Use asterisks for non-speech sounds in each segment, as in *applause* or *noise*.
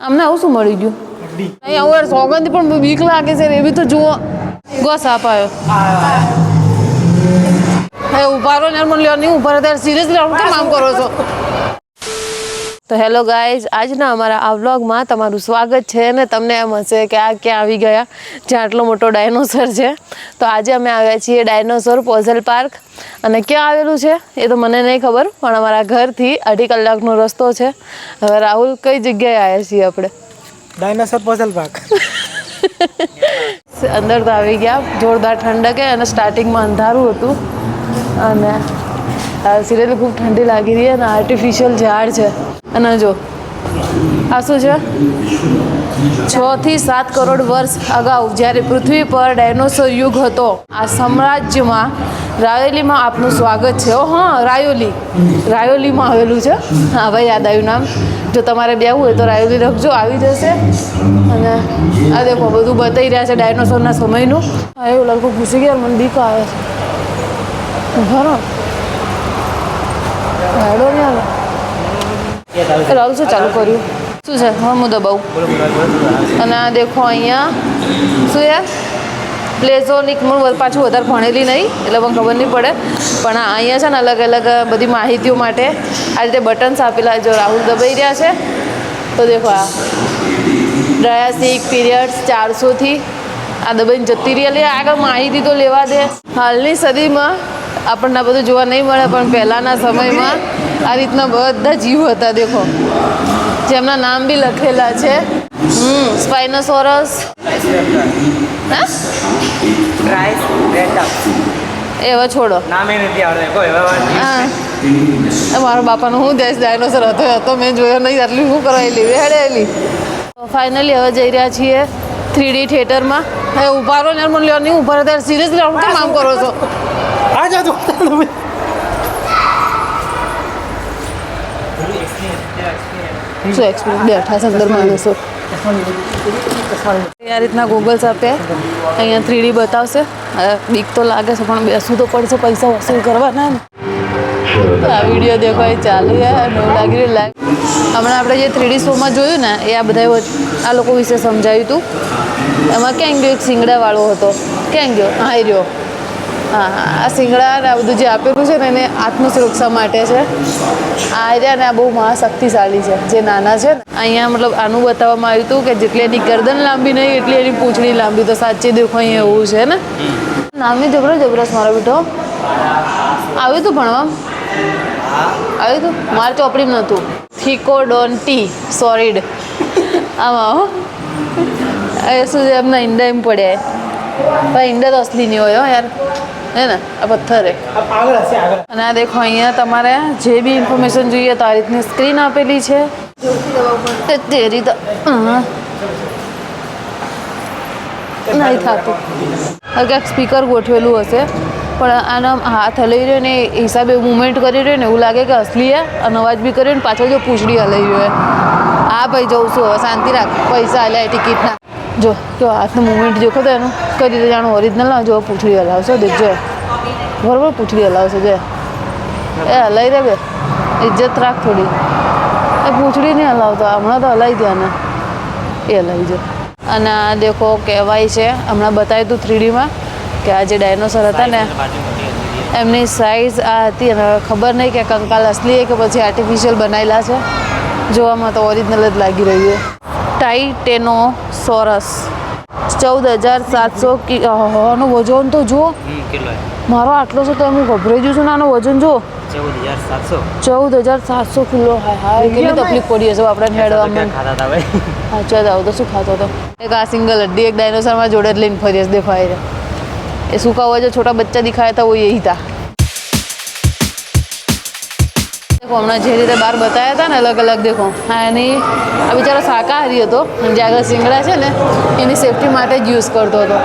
અમને આવું શું મળી ગયું. અહીંયા હું યાર સોગંદ પણ બીક લાગે છે એ બી તો જુઓ. ગો સાપ આવ્યો ઉભારો ઊભા રહો ને મને લ્યો નહીં ઊભા રહો ત્યારે સિરિયસલી આમ કેમ આમ કરો છો? તો હેલો ગાઈઝ આજના અમારા આ વ્લોગમાં તમારું સ્વાગત છે ને તમને એમ હશે કે આ ક્યાં આવી ગયા જ્યાં આટલો મોટો ડાયનોસર છે. તો આજે અમે આવ્યા છીએ ડાયનોસોર પોઝલ પાર્ક. અને ક્યાં આવેલું છે એ તો મને નહીં ખબર પણ અમારા ઘરથી અઢી કલાકનો રસ્તો છે. હવે રાહુલ કઈ જગ્યાએ આવ્યા છીએ આપણે? Dinosaur પોઝલ park. *laughs* અંદર તો આવી ગયા જોરદાર ઠંડક અને સ્ટાર્ટિંગમાં અંધારું હતું. અને સિરિયલી ખૂબ ઠંડી લાગી રહી અને આર્ટિફિશિયલ ઝાડ છે. અને જો, આ શું છે? છ થી સાત કરોડ વર્ષ અગાઉ જ્યારે પૃથ્વી પર ડાયનોસોર યુગ હતો, આ સામ્રાજ્યમાં રાયોલીમાં આપનું સ્વાગત છે. ઓ, હા, રાયોલી. રાયોલીમાં આવેલું છે. હા, ભાઈ, યાદ આવ્યું નામ. જો તમારે બેવું હોય તો રાયોલી લખજો આવી જશે. અને આ દેખો, બધું બતાવી રહ્યા છે ડાયનોસોરના સમયનું. હા, એવું લગભગ ઘૂસી ગયા મને બીક આવે છે. બરાબર હેડો નહીં રાહુલ શું ચાલુ કર્યું? શું છે? હા હું દબાવું. અને આ દેખો અહીંયા શું છે? પ્લેઝોનિક હું પાછું વધારે ભણેલી નહીં એટલે મને ખબર નહીં પડે. પણ આ અહીંયા છે ને અલગ અલગ બધી માહિતીઓ માટે આ રીતે બટન્સ આપેલા જો રાહુલ દબાઈ રહ્યા છે. તો દેખો આ. ડ્રાયાસિક પીરિયડ્સ ચારસોથી આ દબાઈને જતી રહી. એટલે આગળ માહિતી તો લેવા દે. હાલની સદીમાં આપણને આ બધું જોવા નહીં મળે પણ પહેલાંના સમયમાં આ રીતના બધા જીવ હતા દેખો. જેમના નામ બી લખેલા છે. હમ સ્પાઇનોસોરસ હા? ટ્રાઇસ રેટા એ છોડો નથી આવડે હા. મારા બાપાનો હું દેશ ડાયનોસર હતો હતો મેં જોયો નહીં આટલી શું કરાયેલી વેડેલી. ફાઇનલી હવે જઈ રહ્યા છીએ થ્રી ડી થિયેટરમાં હવે ઊભા રહો ને મને લેવા નહીં ઊભા ત્યારે સિરિયસલી આમ કેમ આમ કરો છો? આ જા તું શું એક્સપિરિયન્સ છે અંદરમાં બેસો આ રીતના ગૂગલ્સ આપે. અહીંયા થ્રીડી બતાવશે. બીક તો લાગે છે, પણ બેસવું તો પડશે, પૈસા વસૂલ કરવાના ને. આ વીડિયો દેખો, એ ચાલુ યાર એવું લાગી રહ્યું લાગે હમણાં આપણે જે થ્રીડી શોમાં જોયું ને, એ આ બધા આ લોકો વિશે સમજાવ્યું હતું એમાં ક્યાં ગયો એક સિંગડાવાળો હતો? ક્યાં ગયો? હા રહ્યો. હા આ સિંગડા ને આ બધું જે આપેલું છે ને એને આત્મસુરક્ષા માટે છે. આ રહ્યા ને આ બહુ મહાશક્તિશાળી છે. જે નાના છે ને, અહીંયા મતલબ આનું બતાવવામાં આવ્યું હતું કે જેટલી એની ગરદન લાંબી નહીં, એટલી એની પૂંછડી લાંબી. તો સાચી દેખો, અહીંયા એવું છે ને. નામની જબરો જબરસ મારો બેટો. આવ્યું હતું ભણવા? આવ્યું હતું મારે ચોપડી નહોતું. થીકોડોન ટી, સોરીડ. આમાં હો. એ શું છે, એમના ઈંડા એમ પડ્યા. પણ ઈંડા તો અસલી નહીં હોય યાર. હે ને? આ પથ્થર અને આ દેખો, અહીંયા તમારે જે બી ઇન્ફોર્મેશન જોઈએ તો આ રીતની સ્ક્રીન આપેલી છે. તે રીતે નહીં થતું. ક્યાંક સ્પીકર ગોઠવેલું હશે. પણ આના હાથ હલાઈ રહ્યો ને હિસાબે મુવમેન્ટ કરી રહ્યો ને, એવું લાગે કે અસલી અને અવાજ બી કર્યો ને, પાછળ જો પૂંછડી હલાઈ રહ્યો હા. ભાઈ જઉં છું, હવે શાંતિ રાખ. પૈસા હલ્યા ટિકિટના જો જો હાથનું મુવમેન્ટ જોખો તો એનું. કઈ રીતે જાણું? ઓરિજિનલ જો પૂછડી હલાવશો, દેખજો. બરોબર પૂછડી હલાવશે જે. એ હલાવી રે બે. ઇજ્જત રાખ થોડી. એ પૂછડી નહીં હલાવતો. હમણાં તો હલાવી દે ને એ હલાવી જો અને આ દેખો કહેવાય છે હમણાં બતાવ્યું હતું થ્રીડીમાં કે આ જે ડાયનોસર હતા ને એમની સાઇઝ આ હતી અને ખબર નહીં કે કંકાલ અસલી કે પછી આર્ટિફિશિયલ બનાવેલા છે. જોવામાં તો ઓરિજિનલ જ લાગી રહ્યું છે. ટાઇટેનોસોરસ ચૌદ હજાર સાતસો નું વજન તો જુઓ. કિલો મારો આટલો છે તો હું ગભરાઈ જઉં છું ને આનું વજન જો ચૌદ હજાર સાતસો કિલો. હાય હાય. કેટલી તકલીફ પડી હશે આપણે હેડવામાં. સાચા જ આવું તો શું ખાતો હતો? એક આ સિંગલ હડ્ડી એક ડાયનોસરમાં જોડે જ લઈને ફરી દેખાય છે. એ સૂકા હોય છે છોટા બચ્ચા દેખાયા હતા હોય એ હતા. દેખો હમણાં જે રીતે બહાર બતાવ્યા હતા ને અલગ અલગ દેખો. હા એની આ બિચારો શાકાહારી હતો જે આગળ સિંગડા છે ને એની સેફટી માટે જ યુઝ કરતો હતો.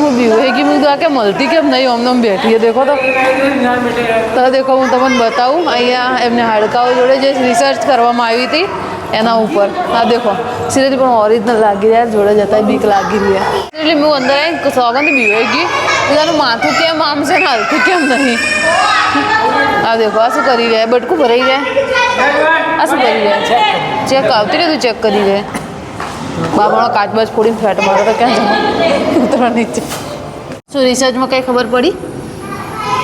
હું બીવેગી મેં કીધું, આ કે મળતી કેમ નહીં? અમને આમ બેઠી બેઠીએ દેખો તો. તો દેખો, હું તમને બતાવું, અહીંયા એમને હાડકાઓ જોડે જે રિસર્ચ કરવામાં આવી હતી, એના ઉપર. આ દેખો સિરિયસલી પણ ઓરિજિનલ લાગી રહ્યા, જોડે જતા બીક લાગી રહ્યા એટલે હું અંદર આવી સોગંદ બીવાઈ ગઈ બધાનું માથું કેમ આમ છે ને, હલતું કેમ નહીં? આ દેખો, આ શું કરી રહ્યા? બટકું ભરાઈ રહ્યા? આ શું કરી રહ્યા? છે ચેક આવતી રહી તું ચેક કરી દે બાબાનો કાચબાજ ફોડીને ફેટ મારો તો ક્યાં જવા ઉતરવા નીચે શું રિસર્ચમાં કંઈ ખબર પડી?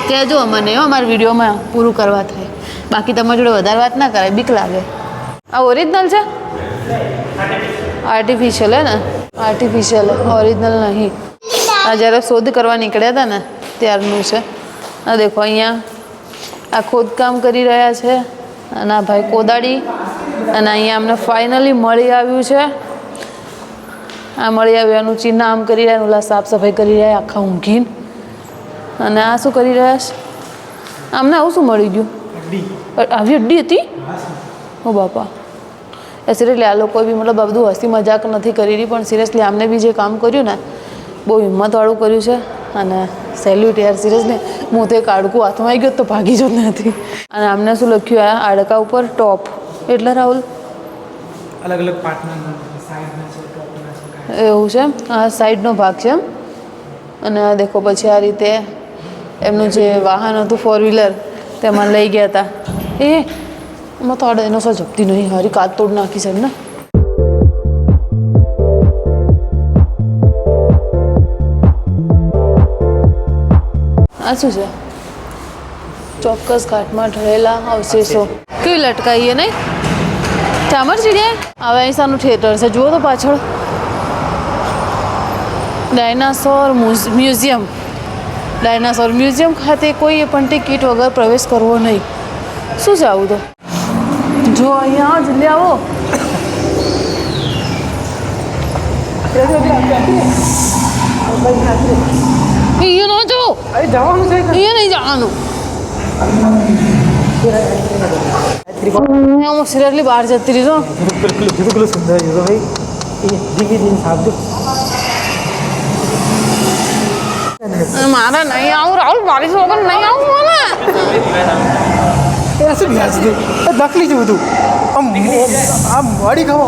કહેજો મને હો, અમારા વિડીયોમાં પૂરું કરવા થાય. બાકી તમારી જોડે વધારે વાત ના કરાય, બીક લાગે. આ ઓરિજિનલ છે? આર્ટિફિશિયલ હે ને? આર્ટિફિશિયલ ઓરિજિનલ નહીં. આ જ્યારે શોધ કરવા નીકળ્યા હતા ને, ત્યારનું છે. આ દેખો, અહીંયા આ ખોદકામ કરી રહ્યા છે. અને આ ભાઈ કોદાળી, અને અહીંયા અમને ફાઇનલી મળી આવ્યું છે. આ મળી આવ્યું એનું ચિહ્ન આમ કરી રહ્યા ઓલા સાફ સફાઈ કરી રહ્યા આખા ઊંઘીને. અને આ શું કરી રહ્યા છે? આમને આવું શું મળી ગયું? આવી અડ્ડી હતી? હો બાપા. એ સિરિયસલી આ લોકો બી મતલબ આ બધું હસી મજાક નથી કરી રહી પણ સિરિયસલી આમને બી જે કામ કર્યું ને બહુ હિંમતવાળું કર્યું છે. અને સેલ્યુટ યાર સિરિયસલી હું તે એક હાડકું હાથમાં આવી ગયો તો ભાગી જ નથી. અને આમને શું લખ્યું આ હાડકા ઉપર? ટોપ એટલે રાહુલ? અલગ અલગ પાર્ટના સાઈડના છે ટોપના છે એવું છે. આ સાઈડનો ભાગ છે. અને આ દેખો પછી આ રીતે એમનું જે વાહન હતું ફોર વ્હીલર તેમાં લઈ ગયા હતા એ, એમાં તો આ ડાયનોસોર જપતી નહીં. હારી કાચ તોડ નાખી છે એમને. આ શું છે? ચોક્કસ ઘાટમાં ઢળેલા અવશેષો. કેવી લટકાઈએ નહીં? ચામર ચીડિયા? હવે અહીં સાનું થિયેટર છે. જુઓ તો પાછળ. ડાયનાસોર મ્યુઝ- મ્યુઝિયમ. ડાયનાસોર મ્યુઝિયમ ખાતે કોઈએ પણ ટિકિટ વગર પ્રવેશ કરવો નહીં. શું આવું તો? જો અહીંયા જલ્દી આવો. અહીંયા ન જો અહીં જવાનું છે અહીંયા નહીં જવાનું. હું સિરિયસલી બહાર જતી રહી છું. છે ભાઈ. એ ધીમે મારે નહીં આવું રાહુલ મારી વગર નહીં આવું મને. એ શું વ્યાજ છે એ નકલી જેવું હતું આમ આમ વાડી ખાવો.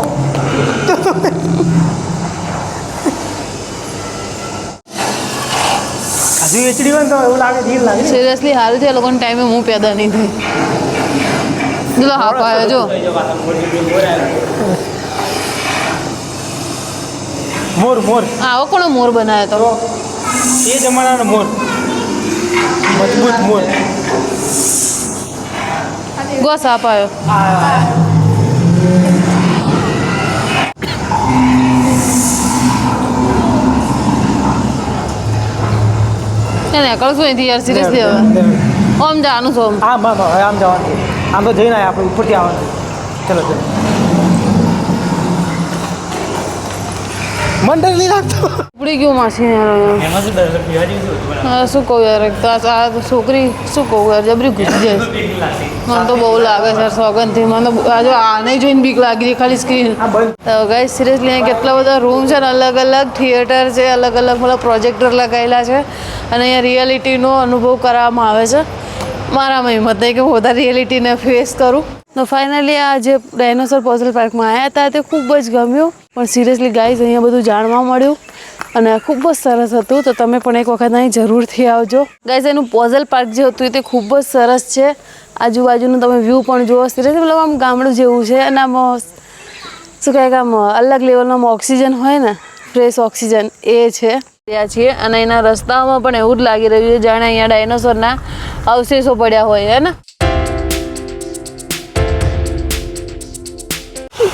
હજુ એચડી હોય તો એવું લાગે ધીર લાગે. સિરિયસલી હાલ છે લોકોને ટાઈમે હું પેદા નહીં થઈ. ચલો હા પાયો જો મોર મોર. આવો કોનો મોર બનાવ્યો તો એ જમાનાનો મોર. મજબૂત મોર. ગોસ આપાયો. પાયો એને નીકળશું અહીંથી યાર સિરિયસલી હવે. ઓમ જવાનું છું આમ આમ હવે આમ જવાનું આમ તો જઈને આપણે ઉપરથી આવવાનું ચલો ચલો. મન ડર નહીં રાખતો ઉપડી ગયું માસી યાર. શું હા શું કહું યાર એક તો આ છોકરી શું કહું યાર જબરી ઘૂસી જાય. મને તો બહુ લાગે છે સોગંદથી. મને આજે આને જોઈને બીક લાગી રહી ખાલી સ્ક્રીન તો ગાઈ સિરિયસલી અહીંયા કેટલા બધા રૂમ છે ને અલગ અલગ થિયેટર છે અલગ અલગ મતલબ પ્રોજેક્ટર લગાવેલા છે. અને અહીંયા રિયાલિટીનો અનુભવ કરાવવામાં આવે છે. મારામાં હિંમત નહીં કે હું બધા રિયાલિટીને ફેસ કરું. તો ફાઇનલી આ જે ડાયનોસોર પોઝલ પાર્કમાં આવ્યા હતા, તે ખૂબ જ ગમ્યું. પણ સિરિયસલી ગાઈઝ અહીંયા બધું જાણવા મળ્યું. અને ખૂબ જ સરસ હતું. તો તમે પણ એક વખત અહીં જરૂરથી આવજો. ગાઈઝ એનું પોઝલ પાર્ક જે હતું, તે ખૂબ જ સરસ છે. આજુબાજુનું તમે વ્યૂ પણ જુઓ. સિરિયસલી મતલબ આમ ગામડું જેવું છે. અને આમ શું કહે કે આમ અલગ લેવલનો ઓક્સિજન હોય ને ફ્રેશ ઓક્સિજન, એ છે. ત્યાં છીએ. અને એના રસ્તાઓમાં પણ એવું જ લાગી રહ્યું છે. જાણે અહીંયા ડાયનોસોરના અવશેષો પડ્યા હોય, હે ને?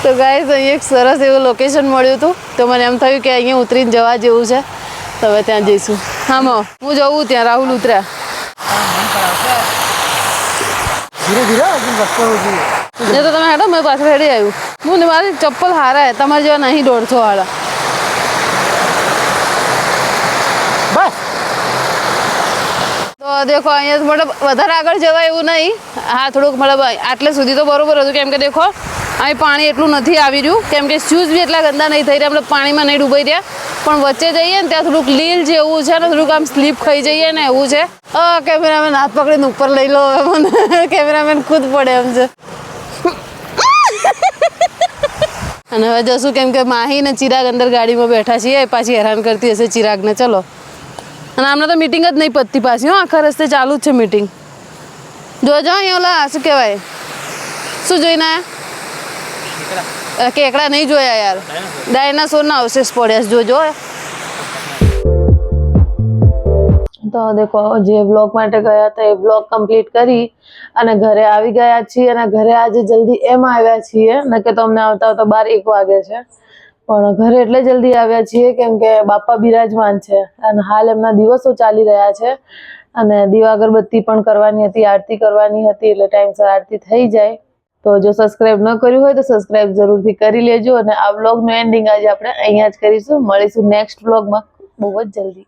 તો ગાઈઝ અહીં એક સરસ એવું લોકેશન મળ્યું હતું. તો મને એમ થયું કે અહીંયા ઉતરીને જવા જેવું છે. તો હવે ત્યાં જઈશું. આમાં હું જવું ત્યાં રાહુલ ઉતર્યા. તો તમે હેડો મેં પાછળ હેડી આવ્યું. હું ને મારી ચપ્પલ હારા હે તમારે જેવા નહીં દોઢસો વાળા બસ. તો દેખો અહીંયા મતલબ વધારે આગળ જવાય એવું નહીં. હા થોડુંક મતલબ આટલે સુધી તો બરોબર હતું કેમ કે દેખો અહીં પાણી એટલું નથી આવી રહ્યું. કેમ કે શૂઝ બી એટલા ગંદા નહીં થઈ રહ્યા. મતલબ પાણીમાં નહીં ડૂબાઈ રહ્યા. પણ વચ્ચે જઈએ ને ત્યાં થોડુંક લીલ જેવું છે ને થોડુંક આમ સ્લીપ ખાઈ જઈએ ને એવું છે. કેમેરામેન હાથ પકડીને ઉપર લઈ લો. કેમેરામેન ખુદ પડે એમ છે. અને હવે જશું કેમ કે માહી ને ચિરાગ અંદર ગાડીમાં બેઠા છીએ. પાછી હેરાન કરતી હશે ચિરાગને. ચલો. અને આમને તો મિટિંગ જ નહીં પતતી પાછી હો. આખા રસ્તે ચાલુ જ છે મિટિંગ જોજો અહીંયા ઓલા શું કહેવાય? શું જોઈને અ, કેકડા? નહીં જોયા યાર. ડાયનાસોરના અવશેષ પડ્યા છે જોજો તો દેખો જે બ્લોગ માટે ગયા હતા એ બ્લોગ કમ્પ્લીટ કરી અને ઘરે આવી ગયા છીએ અને ઘરે આજે જલ્દી એમ આવ્યા છીએ ન કે તો અમને આવતા આવતા બાર એક વાગે છે. પણ ઘરે એટલે જલ્દી આવ્યા છીએ કેમ કે બાપા બિરાજમાન છે અને હાલ એમના દિવસો ચાલી રહ્યા છે. અને દીવા અગરબત્તી પણ કરવાની હતી આરતી કરવાની હતી એટલે ટાઈમસર આરતી થઈ જાય. તો જો સબસ્ક્રાઇબ ન કર્યું હોય તો સબસ્ક્રાઇબ જરૂરથી કરી લેજો અને આ બ્લોગનું એન્ડિંગ આજે આપણે અહીંયા જ કરીશું. મળીશું નેક્સ્ટ બ્લોગમાં બહુ જ જલ્દી.